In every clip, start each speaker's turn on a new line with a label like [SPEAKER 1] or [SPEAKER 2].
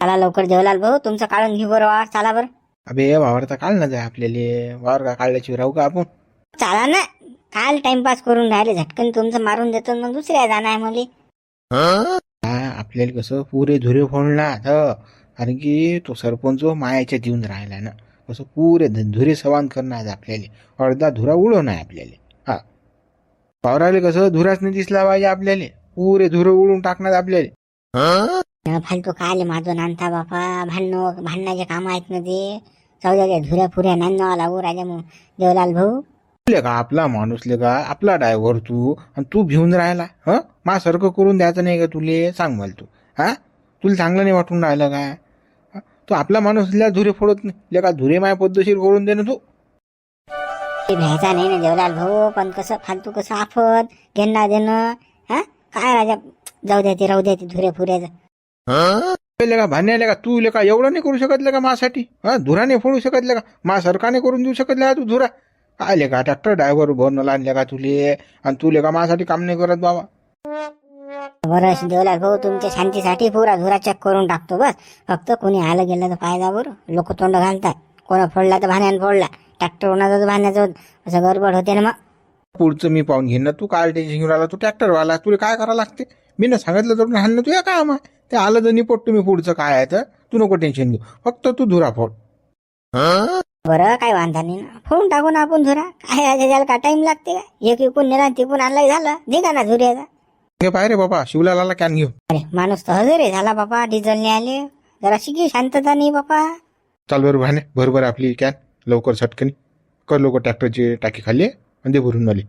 [SPEAKER 1] चला लवकर जेवलाल भाऊ तुमचं काढून घेऊ बरं वावर चाला बरं.
[SPEAKER 2] अबे वावर तर काढ ना जाय आपल्याला. वावर का काढल्याची राहू का आपण?
[SPEAKER 1] चाला ना. काल टाइमपास करून राहिले झटकन तुमचं मारून देतो मग दुसऱ्या जाणार आहे मुली.
[SPEAKER 2] हा आपल्याला कसं पुरे धुरे फोडणार हं. कारण की तो सरपंच मायाच्या देऊन राहिला ना. कसं पुरे ध- धुरे सवान करणार आपल्याला. अर्धा धुरा उडवणार आहे आपल्याला. हा. वावराले कसं धुराच नाही दिसला पाहिजे आपल्याला. पुरे धुरे उडून टाकणार आपल्याला.
[SPEAKER 1] फालतू काले माझं आणता बापा भांडणं भांडणाचे काम आहेत ना ते. द्या धुऱ्या फुऱ्या नांदवा लागू राजा देवलाल भाऊ.
[SPEAKER 2] ले का आपला माणूस ले का? आपला ड्रायव्हर तू आणि तू भिवून राहिला ह? मा सारखं करून द्यायचं नाही का तुले? सांग मला तू हा? तुला चांगलं नाही वाटून राहिलं काय? तू आपला माणूस असल्या धुरे फोडत नाही. ले का धुरे माया पद्धतशीर करून दे ना तू.
[SPEAKER 1] ते भ्यायचा नाही ना देवलाल भाऊ पण कसं फालतू कसं आफत घेणं देणं हा? काय राजा जाऊ द्या ते राहू द्या ते धुऱ्या फुऱ्याचं
[SPEAKER 2] का भांड्याले का तू का एवढं नाही करू शकत ले का मासाठी हा धुरा नाही फोडू शकत ले का मा सरकारने करून देऊ शकत ले का तू धुरा. काय ले का ट्रॅक्टर ड्रायव्हर बनवला आणले का तुले. आणि तू ले का माझ्यासाठी काम नाही करत बाबा.
[SPEAKER 1] बरं अशी देवलाल भाऊ तुमच्या शांतीसाठी पुरा धुरा चेक करून टाकतो बस. फक्त कोणी आलं गेलं तर फायदा बरं. लोक तोंड घालतात. कोणा फोडला तर भाण्यानं फोडला. ट्रॅक्टर कोणाचा तर भाण्याचं. असं गडबड होते ना मग.
[SPEAKER 2] पुढचं मी पाहून घेईन ना तू. काय टेन्शन घेऊन राहिला तू ट्रॅक्टरवाला तुला काय करावं लागते? मी ना सांगितलं तर हाणं तुझ्या काय मग ते आलं तर निपट तुम्ही पुढचं काय आहे तर तू नको टेन्शन घेऊ. फक्त तू धुरा फोड.
[SPEAKER 1] बरं काय वांधा नाही ना फोडून टाकू ना आपण धुरा. काय त्याला का टाइम लागते का? एक इकून नेला तिकून आणला की झालं. निघा ना धुऱ्याचा.
[SPEAKER 2] हे पाय रे बाबा शिवलाला कॅन घेऊ.
[SPEAKER 1] अरे माणूस तर हजर आहे झाला बापा डिझेलने आले. जरा शिकी शांतता नाही बापा
[SPEAKER 2] चाल बरं भाने बरोबर आपली कॅन लवकर झटकनी कर लवकर ट्रॅक्टरची टाकी खाली आहे, आणि भरून मला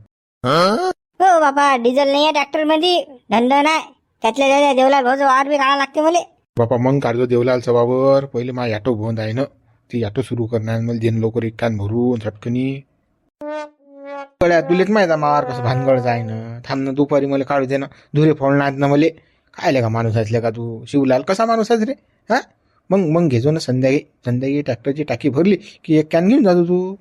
[SPEAKER 1] हो बापा डिझेल नाही आहे ट्रॅक्टरमध्ये धंद नाही. त्यातल्या त्याच्या देवला भाऊचं वावर बी काढा लागते मला
[SPEAKER 2] बापा मग काढतो देवलाल सभावर पहिले मा ॲटो बंद आहे ना ती ॲटो सुरू करणार मला देणं लवकर एक कॅन भरून झटकनी. गड्या तुलेच माहिती मार कसं भानगड जाय ना थांब ना दुपारी मला काढू दे ना. धुरे फोडणार ना मले. काय का माणूस असले का तू? शिवलाल कसा माणूस आहेस रे? हा? मग मग घेजो ना संध्याकाळी. संध्याकाळी ट्रॅक्टरची टाकी भरली की एक कॅन घेऊन जातो तू.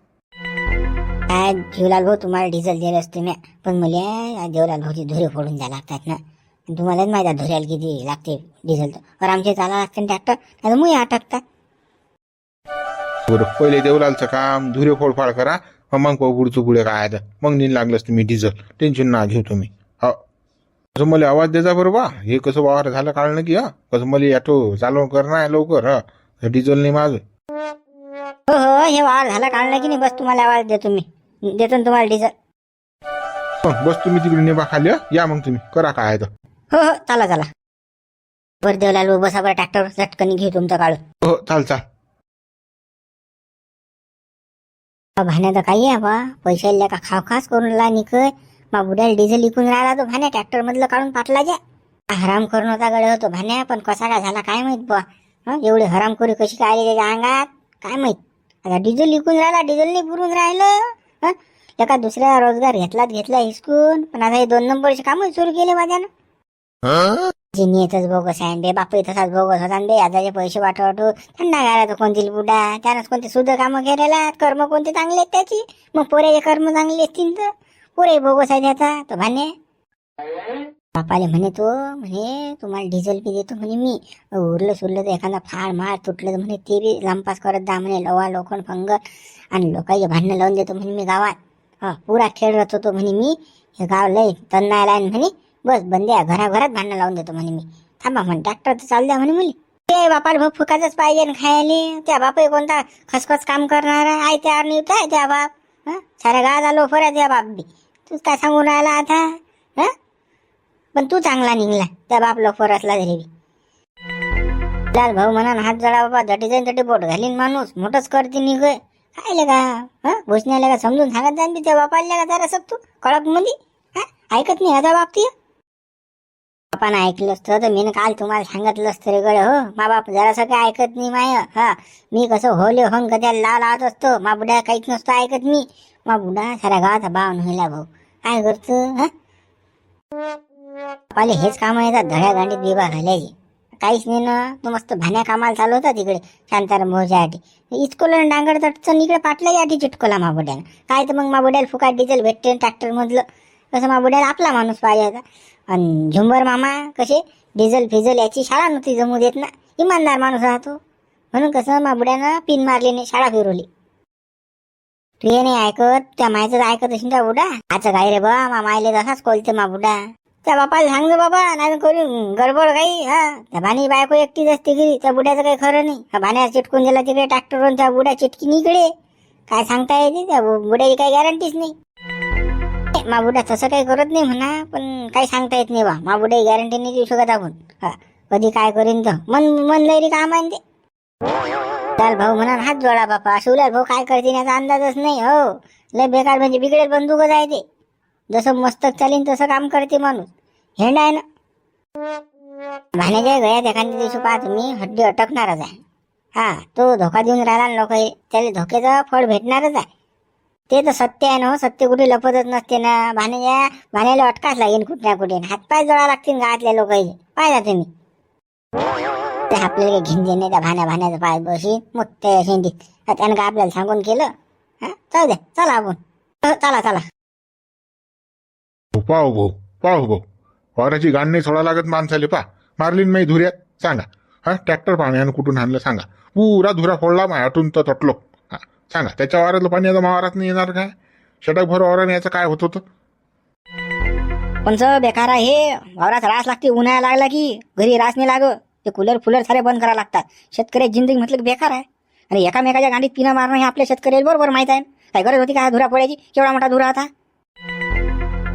[SPEAKER 1] काय देवलाल भाऊ तुम्हाला डिझेल दिलं असते मी पण मला देवलाल भाऊची धुरे फोडून द्या लागतात ना. आणि तुम्हालाच माहिती आहे धुऱ्याला किती लागते डिझेल तर. आमचे चाला लागते ट्रॅक्टर नाही मुई अटकतात
[SPEAKER 2] बरं पहिले देवलालचं काम धुरे फोडफाड करा मग पाहू पुढचं पुढे काय आहे. तर. मग नीन लागलंच तुम्ही डिझेल टेन्शन ना घेऊ तुम्ही. हो. असं मला आवाज द्यायचा बरं बा. हे कसं वावर झालं काढलं की हा. कसं मला ॲटो चालू करणं आहे लवकर हा. हे डिझेल नाही माझं.
[SPEAKER 1] हो हो हे वावर झालं काढलं की नाही. बस तुम्हाला आवाज देतो मी. देतो ना तुम्हाला डिझेल
[SPEAKER 2] हं, बस तुम्ही तिकडे नेबा खाली हं. या मग तुम्ही. करा काय आहे तर.
[SPEAKER 1] हो हो चला चला. बरं देवलाल बसा बरं ट्रॅक्टर झटकन घेऊ तुमचं काढून
[SPEAKER 2] हो चाल चाल.
[SPEAKER 1] भाण्या तर काही आहे बा. पैशाला का खाव खास करून ला निकय मग बुड्याला डिझेल इकून राहिला तो भाण्या ट्रॅक्टर मधलं काढून पाटला जा हराम करून होता गडे होतो भाण्या पण कसा काय झाला काय माहीत बा. हं, एवढी हरामखोरी कशी काय आली त्याच्या अंगात? काय माहीत? आता डिझेल इकून राहिला डिझेल नाही पुरून राहिलं. हं? एका दुसऱ्या रोजगार घेतलाच घेतला हिसकून. पण आता हे दोन नंबरचे कामच सुरू केले माझ्यानं. जिनियतच बोगस आहे बे बापू तसाच बोगस होता बे आजाचे पैसे वाटू त्यांना घालायचं कोणती बुडा त्यानंच कोणते सुद्ध कामं केलेला कर्म कोणते चांगले आहेत त्याची? मग पोऱ्याचे कर्म चांगले असतील तर? पोरे बोगस आहे त्याचा तो भाने बापाले म्हणे तो म्हणे तुम्हाला डिझेल बी देतो म्हणे मी. उरलं सुरलं तर एखादा फाळ माळ तुटलं तर म्हणे ते बी लांपास करत जा म्हणे. लवा लोखंड फंग आणि लोकांचे भांडणं लावून देतो म्हणे मी गावात. हा पुरा खेळ रचतो तो म्हणे मी. हे गाव लय तन्नायला म्हणे. बस बंद्या घराघरात भांडणं लावून देतो म्हणे मी. थांबा म्हणे ट्रॅक्टर तर चालू द्या म्हणे मुली. ते बापाला भाऊ फुकाचंच पाहिजे ना खायले. त्या बाप कोणता खसखस काम करणार आहे? त्या त्यावर निवत आहे त्या बाप. हं? साऱ्या गावात आलो फरा त्या बाप बी तूच काय सांगून राहिला आता? हं? पण तू चांगला निघला. त्या बाप लोफर असला तरी बी. लाल भाऊ म्हणा हात जळा बाबा झटी जाईन तटी बोट घालीन माणूस. मोठंच करते निघय खायले का? हा? घोषणाला का? समजून सांगत जाईन बी त्या बापाला का जरा तू? कळकमध्ये हा? ऐकत नाही आता बाप ती? बापानं ऐकलं असतं तर मी काल तुम्हाला सांगितलं असतं रे गड हो. मा बाप जरासं काय ऐकत नाही माय. हा. मी कसं होले होऊन कधी लाव लावत असतो. मा बुड्या काहीच नसतो ऐकत मी. मा बुडा साऱ्या गावाचा भाव नव्हला भाऊ. काय करतो हा? पाले हेच काम येतात धड्या गांडीत बिबा घालायची काहीच नाही ना. तो मस्त भाण्या कामाला चालू होता तिकडे शांताराम भाऊच्यासाठी इचकोलं डांगड तटचं इकडे पाटला याठी चिटकोला माबुड्याला काय तर मग माबुड्याला फुकाट डिझेल भेटते ट्रॅक्टर मधलं. कसं माबुड्याला आपला माणूस पाहिजे होता. आणि झुंबर मामा कसे डिझेल फिझल याची शाळा नव्हती जमू देत ना. इमानदार माणूस राहतो म्हणून कसं मा बुड्यानं पिन मारलीने नाही शाळा फिरवली. तू हे नाही ऐकत त्या मायचं ऐकत असेल त्या बुडा? आता काय रे बा मा मायले तसाच कोलते मा बुडा. त्या बापाला सांग बाबा नाही करू गडबड काही हा? त्या भाणी बायको एकटीच असते घरी त्या बुड्याचं काही खरं नाही. त्या भाण्याला चिटकून दिला तिकडे ट्रॅक्टरवरून त्या बुड्या चिटकी इकडे. काय सांगता येते त्या बुड्याची काही गॅरंटीच नाही. माबुडा तसं काही करत नाही म्हणा पण काही सांगता येत नाही बा. मा गॅरंटी नाही देऊ शकत आपण. हा. कधी काय करीन तर. मन मन लैरी काम आहे ते. लाल भाऊ म्हणा हात जोडा बापा. शिवलाल भाऊ काय करतील याचा अंदाजच नाही हो. लय बेकार म्हणजे बिघडेल बंदूकच आहे ते. जसं मस्तक चालीन तसं काम करते माणूस. हेंड आहे ना. भाण्याच्या गळ्यात एखाद्या दिवशी पाहा तुम्ही हड्डी अटकणारच आहे. हा तो धोका देऊन राहिला लोक त्याला धोक्याचं फळ भेटणारच आहे. ते तर सत्य आहे ना हो सत्य कुठे लपतच नसते ना. भाण्याच्या भाण्याला अटकाच लागेल कुठे ना कुठे. हातपाय जळा लागतील गावातल्या लोक पाहिजा तुम्ही. ते आपल्याला काही घेऊन नाही त्या भाण्या भाण्याचं पाय बशी मोठे शेंडी. त्यानं का आपल्याला सांगून केलं? हा? चल द्या चला आपण. हो, चला चला.
[SPEAKER 2] हो पाहो भाऊ पाहू भाऊ. वावराची गाण नाही सोडा लागत माणसाले पा. मारलीन मी धुऱ्यात. सांगा. हा? ट्रॅक्टर पाण्यानं कुठून आणलं सांगा. पुरा धुरा फोडला माय आटून तर तटलो सांगा त्याच्या वावरातलं पाणी आता वावरात नाही येणार काय? षटक भर वावराने याचं काय होत होतं?
[SPEAKER 1] कोणचं बेकार आहे हे. वावरात रास लागते उन्हाळा लागला की घरी रास नाही लाग ते कूलर फुलर सारे बंद करावं लागतात. शेतकऱ्याची जिंदगी म्हटलं की बेकार आहे. आणि एकामेकाच्या गाडीत पिना मारणं हे आपल्या शेतकऱ्याला बरोबर माहीत आहे. काय गरज होती का धुरा पोळ्याची केवढा मोठा धुरा होता?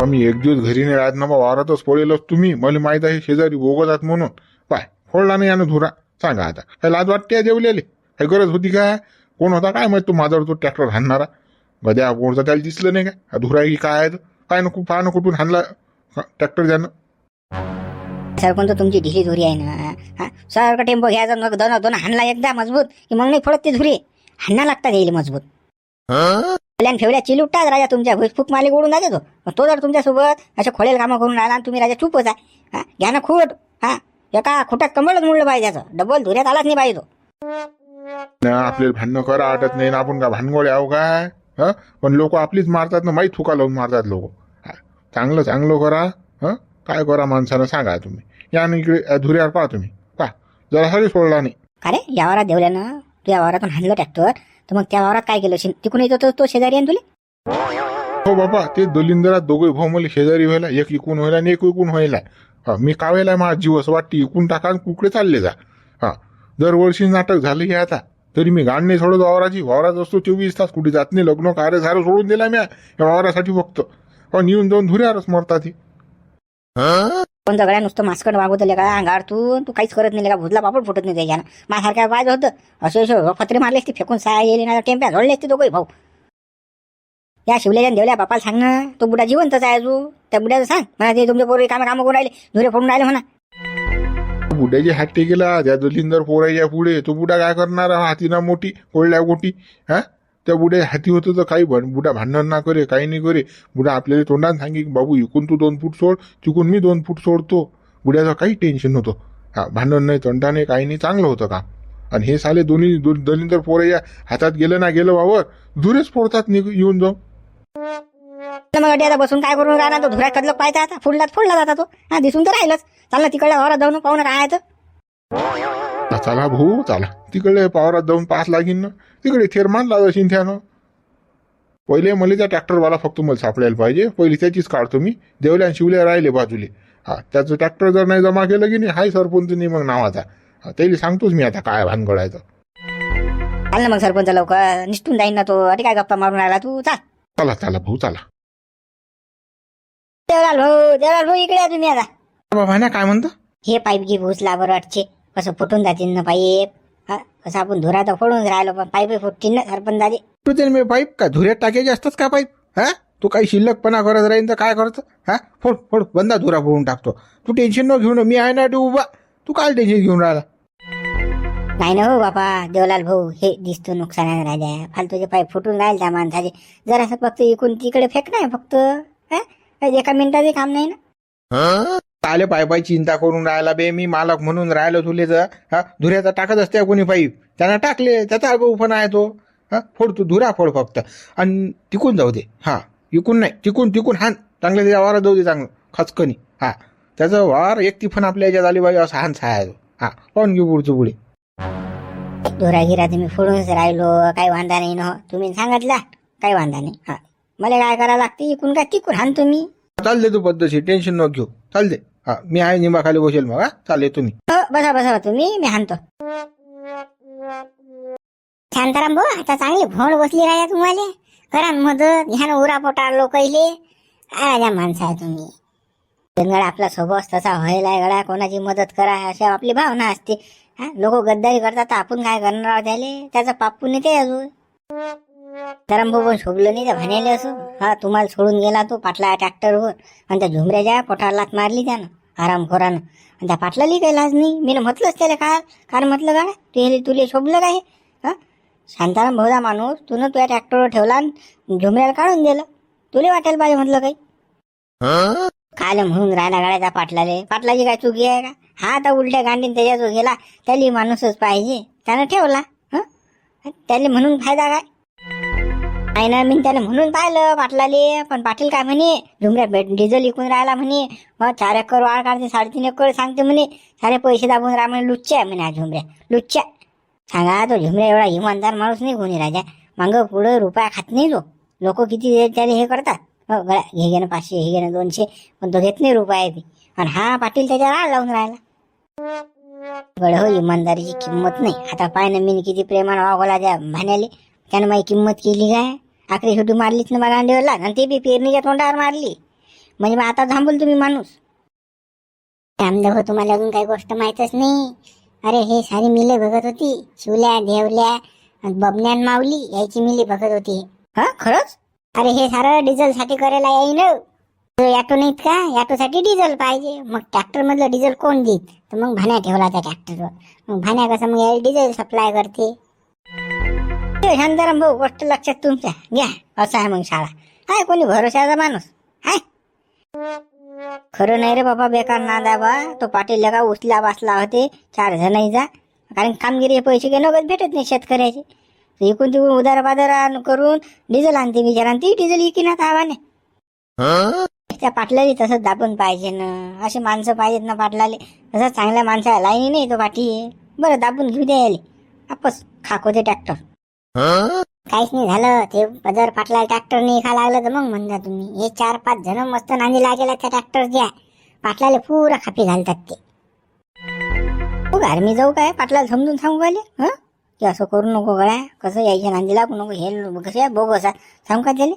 [SPEAKER 2] मी एक दिवस घरी नाही राहत ना बा वावरातच पडेलच तुम्ही. मला माहीत आहे शेजारी बोगतात म्हणून. पाय फोडला नाही यानं धुरा. सांगा आता. काय लाज वाटते जेवलेले काय गरज होती काय कोण होता? काय माहीत तू माझ्यावर तो ट्रॅक्टर हाणणारा. गद्या गोडचा त्याला दिसलं नाही काय हा काय आहे काय नको पहा ना कुठून हाणला ट्रॅक्टर त्यानं
[SPEAKER 1] सरपंच तुमची ढिली धुरी आहे ना? हा? सारखं टेम्पो घ्यायचा मग दोन दोन हाणला एकदा मजबूत की मग नाही फळत ते धुरी? हाणा लागतात येईल मजबूत. कल्याण फेवड्या चिलुटतात राजा तुमच्या भुसफूक मालिक उडून जाते तो. मग तो जर तुमच्यासोबत असे खोळेल कामं करून राहिला आणि तुम्ही राजा चुपच आहे हा? घ्या ना खोट हा? एका खोटात कमळच मुडलं पाहिजे त्याचं. डबल धुऱ्यात आलाच नाही पाहिजे तो.
[SPEAKER 2] ना आपल्याला भांडणं करा वाटत नाही ना आपण का भानगोळे आहो काय? हं? पण लोक आपलीच मारतात ना माहीत थुका लावून मारतात लोक. चांगलं चांगलं करा हं? काय करा माणसानं सांगा तुम्ही. या ना इकडे धुऱ्यावर पहा तुम्ही. पहा जरा हरी सोडला नाही.
[SPEAKER 1] का रे? या वारात देवल्यानं तू या वारातून हाणलं ट्रॅक्टर तर मग त्या वारात काय केलं? शिन तिकून येतो तो- तो शेजारी आहे ना तुला?
[SPEAKER 2] हो बाबा ते दलिंदरात दोघे भाऊ मला शेजारी व्हायला एक इकून व्हायला आणि एक इकून व्हायला. हा मी का व्हायला माझा जीव असं वाटते इकून टाका आणि कुकडे चालले जा. हा दरवर्षी नाटक झालं हे आता. तरी मी गाण नाही सोडत वावराची. वावरात असतो चोवीस तास. कुठे जात नाही. लग्न कार्य झालं सोडून दिला मी या वावरासाठी फक्त. पण येऊन जाऊन धुऱ्यावरच मरतात हे.
[SPEAKER 1] पण सगळ्या नुसतं मास्कट वागवतले का? अंगार तू तू काहीच करत नाही का? भुजला पापड फुटत नाही त्याच्यानं. माझ्यासारख्या पाहिजे होतं. असे असे फत्रे मारले असते. फेकून साया येईल ना टेम्प्या झोडले असते दोघे भाऊ. या शिवल्याच्या देवल्या बापाला सांग ना. तो बुडा जिवंतच आहे अजून. त्या बुड्याचं सांग. म्हणा ते तुमच्या पोरी कामं कामं करून राहिले. धुरे फोडून राहिले म्हणा.
[SPEAKER 2] बुड्याची हात गेला त्या दलिंदर पोराच्या पुढे तो बुडा काय करणार? हातीना मोठी कोळल्या गोटी हा? त्या बुड्या हाती होतं तर काही भण बुडा भांडण ना करे काही नाही करे. बुडा आपल्याला तोंडात सांगे की बाबू इकून तू दोन फूट सोड तिकून मी दोन फूट सोडतो. बुड्याचं काही टेन्शन नव्हतं. हा भांडण नाही तोंडा नाही काही नाही चांगलं होतं का आणि हे साले दोन्ही दो- दलिंदर पोरं हातात गेलं ना गेलं वावर दुरेच फोडतात निघ येऊन जाऊ.
[SPEAKER 1] मग आता बसून काय करून राहणार? तो धुरा कदलं पाहिजे आता. फुडला फोडला जाता तो. हा दिसून तर राहिलंच. चालला तिकडल्या घरात जाऊन पाहून राहायचं
[SPEAKER 2] हा, चला भाऊ चला. तिकडे पावरात जाऊन पास लागीन ना. तिकडे थेरमान लावशील त्यानं. पहिले मला त्या ट्रॅक्टरवाला फक्त मला सापडायला पाहिजे. पहिले त्याचीच काढतो मी देवल्या आणि शिवल्या राहिले बाजूले. हा त्याचं ट्रॅक्टर जर नाही जमा केलं की नाही हाय सरपंच नाही मग नावाचा. हा, त्याला सांगतोच मी आता काय भानगडायचं.
[SPEAKER 1] चाल ना मग सरपंच लवकर. निष्ठून जाईन ना तो. अरे काय गप्पा मारून राहिला तू? चाल.
[SPEAKER 2] चला चला भाऊ चला.
[SPEAKER 1] देवलाल भाऊ देवलाल भाऊ इकडे या तुम्ही आता.
[SPEAKER 2] बाबा ना काय म्हणतो?
[SPEAKER 1] हे पाईप घे भूसला बरं वाटचे. कसं फुटून जातील ना पाईप? हा कसं आपण धुरा तर फोडून राहिलो पण पाईप फुटतील ना सरपंच दादी
[SPEAKER 2] तुझे मी पाईप का धुऱ्यात टाकायचे असतात का पाईप? हा? तू काही शिल्लकपणा करत राहीन तर काय करतो? हा? फोड फोड बंदा धुरा फोडून टाकतो. तू टेन्शन न घेऊन मी आहे ना तू उभा. तू काय टेन्शन घेऊन राहिला?
[SPEAKER 1] नाही ना हो बापा देवलाल भाऊ हे दिसतो नुकसानाने राजा फालतूचे पाईप फुटून राहील त्या माणसाचे. जरासं फक्त इकून तिकडे फेक नाही फक्त हा? काही एका मिनिटाचे काम नाही ना?
[SPEAKER 2] आले पाय पाय चिंता करून राहिला बे मी मालक म्हणून राहिलो तर हा? धुऱ्याचा टाकत असते कोणी पाईप त्यांना टाकले त्याचा अगो पण आहे तो. हा? फोड तू धुरा फोड फक्त. आणि तिकून जाऊ दे. हा इकून नाही तिकून तिकून हान. चांगलं त्याच्या वारा जाऊ दे चांगलं. खचकनी हा. त्याचं वार एक तिफन आपल्या याच्यात आली पाहिजे असं हान आहे तो. हा पाहून घेऊ पुढचं पुढे.
[SPEAKER 1] धुरागिरा तुम्ही फोडूनच राहिलो काही वांदा नाही ना तुम्ही सांगितला काही वांदा नाही. हा. मला काय करावं लागते? इकून काय तिकून हाण तुम्ही?
[SPEAKER 2] चालते तू पद्धतशीर टेन्शन नको घेऊ. चालते हा मी आहे निंबाखाली बसेल मग हा? चालले तुम्ही.
[SPEAKER 1] हो बसा बसा तुम्ही मी हाणतो शांताराम भाऊ आता चांगली भोंड बसली राहिल्या तुम्हाला. करा न मदत ह्यानं उरा पोटा लोकले राजा माणसं आहे तुम्ही? गडा आपला स्वभाव तसा व्हायला गडा कोणाची मदत करा अशी आपली भावना असते. हा लोक गद्दारी करतात तर आपण काय करणार आहोत त्याले? त्याचं पाप पुण्य ते अजून. धरम शोभलं नाही तर म्हणाले असो. हा तुम्हाला सोडून गेला तो पाटला ट्रॅक्टरवर आणि त्या झुमऱ्याच्या पोटाला लात मारली त्यानं आरामखोरानं. आणि त्या पाटलाली काही लाज नाही. मी म्हटलंच त्याला काय कारण म्हटलं का? तुले तुले शोभलं काय हा? शांताराम भाऊदा माणूस तुनं तुझ्या ट्रॅक्टरवर ठेवला आणि झुमऱ्याला काढून दिलं. तुले वाटायला पाहिजे म्हटलं काही? काल म्हणून राहिला गाड्याचा पाटलाले पाटलाची काय चुकी आहे का? हा आता उलट्या गांडीन त्याच्या जो गेला. त्याला माणूसच पाहिजे. त्यानं ठेवला. हं? त्याला म्हणून फायदा काय? नाही ना मी त्याला म्हणून पाहिलं पाटलाले. पण पाटील काय म्हणे झुमऱ्या भेट डिझेल विकून राहिला म्हणे. मग चार एकर वाढ काढते साडेतीन एकर सांगते म्हणे. सारे पैसे दाबून राहा म्हणे लुच्च्या आहे म्हणे हा झुमऱ्या. लुच्च्या सांगा तो झुमऱ्या एवढा इमानदार माणूस नाही कोणी राजा. मांग पुढं रुपया खात नाही तो. लोक किती त्याने हे करतात. हो गळ्या हे घेणं पाचशे हे घेणं दोनशे पण तो घेत नाही रुपये बी. आणि हा पाटील त्याच्या राड लावून राहिला. गड हो इमानदारीची किंमत नाही. आता पाय ना मी किती प्रेमानं वागवला त्या भाण्याले. त्यानं माझी किंमत केली काय? आखरी शेवटी मारलीच ना मला अंडीवरला आणि ते बी पेरणीच्या तोंडावर मारली? म्हणजे मग आता थांबूल तुम्ही माणूस. रामदेव तुम्हाला अजून काही गोष्ट माहीतच नाही. अरे हे सारी मिले बघत होती. शिवल्या देवल्या बबन्यान मावली याची मिली बघत होती. हा खरंच? अरे हे सारं डिझेल साठी करायला येईन ॲटो नाहीत का? ॲटो साठी डिझेल पाहिजे. मग ट्रॅक्टर मधलं डिझेल कोण देईल तर मग भाण्या ठेवला त्या ट्रॅक्टरवर. मग भाण्या कसं मग डिझेल सप्लाय करते? शांताराम भाऊ गोष्ट लक्षात तुमच्या. घ्या असं आहे मग शाळा. हाय कोणी भरोशाचा माणूस? हाय. खरं नाही रे बाबा बेकार नादा बा. तो पाटील का उचला बसला होते? चार जणांचा कारण कामगिरी पैसे काही नगद भेटत नाही शेतकऱ्याचे. इकून तिकून उदार बाजार करून डिझेल आणते बिचारा आणि ती डिझेल इकिनात आवाने त्या पाटलाली तसंच दाबून पाहिजे ना. असे माणसं पाहिजेत ना पाटलाले. तसं चांगल्या माणसा लाईनी नाही तो पाठी बरं दाबून घेऊ द्या याले. आपस खाको ते ट्रॅक्टर. काहीच नाही झालं. ते जर फाटला ट्रॅक्टरने खा लागलं तर मग म्हणता तुम्ही. हे चार पाच जण मस्त नांदी लागेला त्या ट्रॅक्टर द्या. पाटलाले पुरा खापी घालतात ते. हो मी जाऊ काय? पाटला समजून सांगू आले हं? की असं करू नको गळ्या कसं यायच्या नांदी लागू नको. हे कसे बोगस? सांगू का त्याले?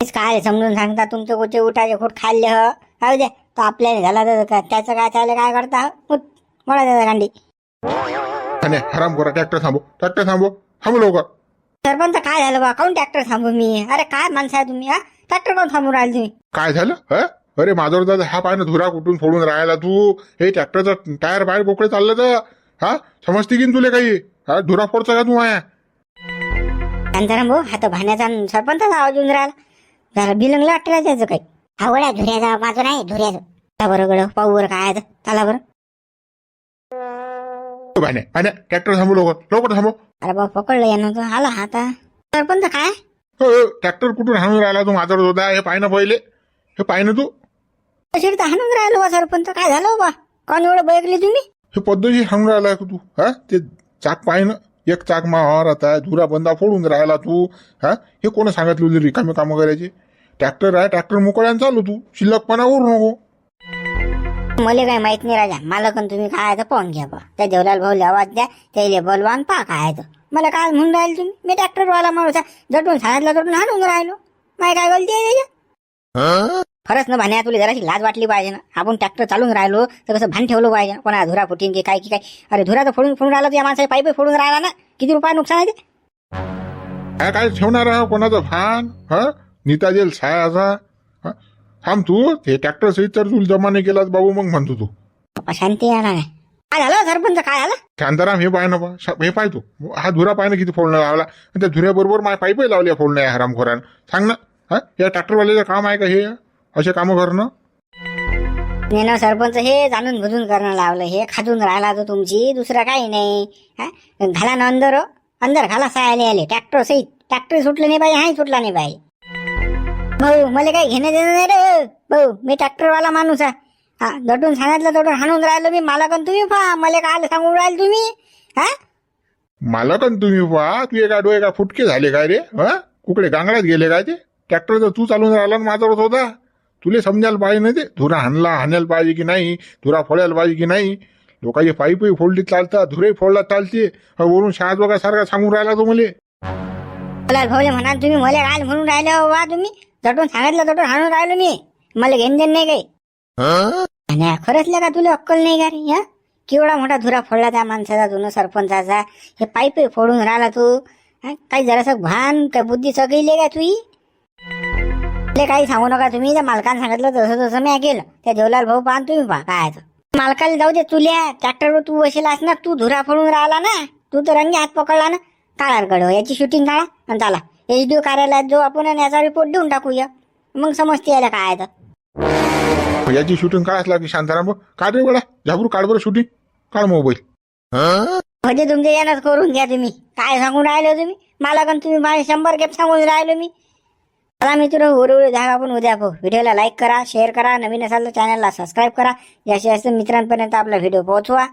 [SPEAKER 1] तेच काय समजून सांगता तुमचे कोचे उठाचे खोट खाल्ले ह? राहू द्या तो आपल्याला झाला तर का- त्याचं काय त्याला काय करता उठ. त्याचा गांडी.
[SPEAKER 2] हराम करा ट्रॅक्टर थांबू ट्रॅक्टर थांबू थांबू लवकर.
[SPEAKER 1] सरपंच काय झालं बा? काऊन ट्रॅक्टर थांबू मी? अरे काय माणसं आहे तुम्ही हा? ट्रॅक्टर कोण थांबून राहिले तुम्ही?
[SPEAKER 2] काय झालं? ह? अरे माझ्यावर दादा हा पाय ना धुरा कुठून सोडून राहायला तू? हे ट्रॅक्टरचं टायर बाहेर बोकडे चाललं तर? हा? समजते की न तुले काही? हा धुरा फोडचा का तू माया?
[SPEAKER 1] शांताराम भाऊ हा तर भाण्याचा आणि सरपंचाचा आवाज येऊन राहिला. जरा बिलंगला वाटलं त्याचं काही? आवड्या धुऱ्याचा माझं नाही धुऱ्याचं. चला बरं गड पाहू बरं काय आहे तर. चला बरं.
[SPEAKER 2] भाण्या भाण्या ट्रॅक्टर थांबू लवकर. लवकर थांबव
[SPEAKER 1] अरे बा पकडलं यानं तो. आला हा आता. सरपंच काय?
[SPEAKER 2] हो हो, ट्रॅक्टर कुठून हाणून राहिला तू? माझ्यावर होता. हे पाय ना पहिले. हे ना तू.
[SPEAKER 1] तशी तर हाणून राहिलो बा सरपंच? काय झालं बा? कोण एवढं बैकले तुम्ही?
[SPEAKER 2] हे पद्धती हाणून राहिला तू? हा? ते चाक ना. एक चाक मावर आता. धुरा बंदा फोडून राहिला तू. हा? हे कोण सांगितलं रिकामे कामं करायचे? ट्रॅक्टर आहे. ट्रॅक्टर मोकळ्यानं चालू तू. शिल्लकपणा करू नको.
[SPEAKER 1] मला काय माहीत नाही राजा. मला पण तुम्ही काय तर पाहून घ्या बा त्या देवलाल भाऊला आवाज द्या त्याला बोलवा पा पहा काय तर मला काय म्हणून राहिले तुम्ही. मी ट्रॅक्टरवाला माणूस जटून सांगितलं जटून हाणून राहिलो. माय काय बोलते खरंच ना भाण्या तुला जराशी लाज वाटली पाहिजे ना. आपण ट्रॅक्टर चालून राहिलो तर कसं भान ठेवलं पाहिजे. कोणा धुरा फुटीन की काय की काय. अरे धुरा तर फोडून फोडून राहिला या माणसाच्या पाईप फोडून राहिला ना. किती रुपये नुकसान आहे ते?
[SPEAKER 2] काय ठेवणार कोणाचं भान? हा? नीता जेल छायाचा थांब तू ते ट्रॅक्टर सहित तर तू जमा नाही केलास बाबू मग म्हणतो तू.
[SPEAKER 1] पप्पा शांती आला काय काय झालं सरपंच काय झालं
[SPEAKER 2] शांताराम हे पाय ना बा शा- हे पाय तू. हा धुरा पाय ना किती फोडणं लावला. आणि त्या धुऱ्याबरोबर माझ्या पाईपही लावली फोडणं आहे हरामखोरान. सांग ना हा? या ट्रॅक्टरवाल्याचं काम आहे का हे? असे कामं करणं?
[SPEAKER 1] नेणं सरपंच हे जाणून बुजून करणं लावलं. हे खाजून राहिला तो तुमची दुसरं काही नाही. हा? घाला ना अंदर अंदर घाला सायले आले. ट्रॅक्टर सहित. ट्रॅक्टर सुटलं नाही पाहिजे हाही सुटला नाही पाहिजे भाऊ मला काही घेणं देणं नाही रे. भाऊ मी ट्रॅक्टरवाला माणूस आहे. हा दटून सांगितलं दटून हाणून राहिलो मी. मला पण तुम्ही पहा. मला काय सांगून राहिले तुम्ही. हा?
[SPEAKER 2] मला पण तुम्ही पहा. तू एका डोळे का फुटके झाले काय रे? हा? कुकडे गांगड्यात गेले काय ते? ट्रॅक्टर तर तू चालून राहिला ना होता तुले समजायला पाहिजे ना ते. धुरा हाणला हाणायला पाहिजे की नाही? धुरा फोडायला पाहिजे की नाही? लोकांचे पाईपही फोडली चालतात धुरे फोडला चालते. वरून शाळा बघा सारखा सांगून राहिला तो मले.
[SPEAKER 1] मला भाऊले म्हणा तुम्ही मला काय म्हणून राहिले हो बा तुम्ही. जटून सांगितलं दटून हाणून राहिलो मी. मला घेण देण नाही काही. आणि खरंच का तुला अक्कल नाही का रे केवढा मोठा धुरा फोडला त्या माणसाचा जुनं सरपंचाचा. हे पाईप फोडून राहिला तू. काही जरासं भान काय बुद्धी सगळी का तुही काही सांगू नका तुम्ही. त्या मालकानं सांगितलं तसं तसं मी केलं त्या देवलाल भाऊ पाहा तुम्ही पहा काय मालकाला जाऊ दे तुल्या ट्रॅक्टरवर तू बसेल ना तू धुरा फोडून राहिला ना. तू तर रंगी हात पकडला ना. काढा याची शूटिंग काढा आणि चाला. एच डी कार्यालयात जो आपण आणि याचा रिपोर्ट देऊन टाकूया. मग समजते याला काय आहे तर.
[SPEAKER 2] याची शूटिंग काढायच लागली शांताराम भाऊ. काढ रे बडा झाबरू काढ बरं शूटिंग काढ मोबाईल
[SPEAKER 1] म्हणजे तुमच्या यानंच करून घ्या तुम्ही. काय सांगून राहिले तुम्ही? मला पण तुम्ही माझे शंभर गेप सांगून राहिलो मी. चला मित्र उरवळे धागा आपण उद्या पाहू व्हिडिओला लाईक करा शेअर करा. नवीन असाल तर चॅनलला सबस्क्राईब करा. जास्तीत जास्त मित्रांपर्यंत आपला व्हिडिओ पोहोचवा.